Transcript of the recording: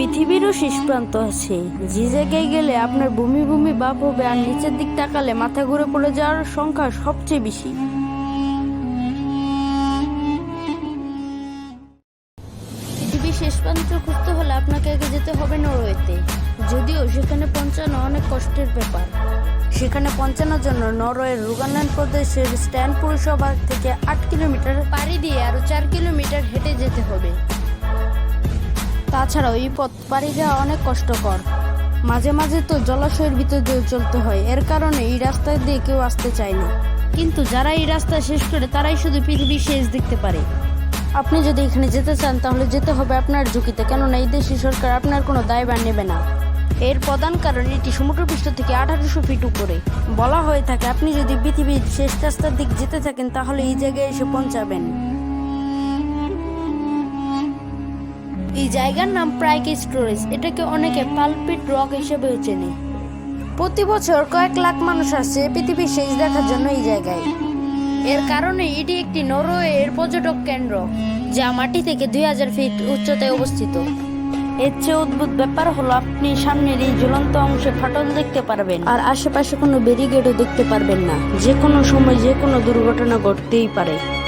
পৃথিবীরও শেষ প্রান্ত আছে। যে জায়গায় গেলে আপনার ভূমি ভূমি বাপ হবে আর নিচের দিক তাকালে মাথা ঘুরে পড়ে যাওয়ার সংখ্যা সবচেয়ে বেশি। পৃথিবীর শেষ প্রান্ত খুঁজতে হলে আপনাকে আগে যেতে হবে নরওয়েতে। যদিও সেখানে পৌঁছানো অনেক কষ্টের ব্যাপার। সেখানে পৌঁছানোর জন্য নরওয়ের রুগানল্যান্ড প্রদেশের স্ট্যান্ড পৌরসভা থেকে আট কিলোমিটার পাড়ি দিয়ে আরও চার কিলোমিটার হেঁটে যেতে হবে। তাছাড়াও এই পথ পাড়ি দেওয়া অনেক কষ্টকর। মাঝে মাঝে তো জলাশয়ের ভিতর দিয়ে চলতে হয়, এর কারণে এই রাস্তা দিয়ে কেউ আসতে চায় না। কিন্তু যারা এই রাস্তা শেষ করে, তারাই শুধু পৃথিবীর শেষ দেখতে পারে। আপনি যদি এখানে যেতে চান, তাহলে যেতে হবে আপনার ঝুঁকিতে। কেননা এই দেশি সরকার আপনার কোনো দায়ভার নেবে না। এর প্রধান কারণ এটি সমুদ্রপৃষ্ঠ থেকে আঠারোশো ফিট উপরে। বলা হয়ে থাকে, আপনি যদি পৃথিবীর শেষ রাস্তার দিক যেতে থাকেন, তাহলে এই জায়গায় এসে পৌঁছাবেন। এই জায়গার নাম প্রাইক স্টোরেজ। এটাকে অনেকে পালপিট রক হিসেবেও চেনে। প্রতি বছর কয়েক লাখ মানুষ আসে পৃথিবীর শেষ দেখার জন্য এই জায়গায়। এর কারণে এটি একটি নরওয়ের পর্যটক কেন্দ্র, যা মাটি থেকে দুই হাজার ফিট উচ্চতায় অবস্থিত। এর চেয়ে অদ্ভুত ব্যাপার হলো, আপনি সামনের এই ঝুলন্ত অংশে ফাটল দেখতে পারবেন। আর আশেপাশে কোনো ব্যারিগেডও দেখতে পারবেন না। যে কোনো সময় যে কোনো দুর্ঘটনা ঘটতেই পারে।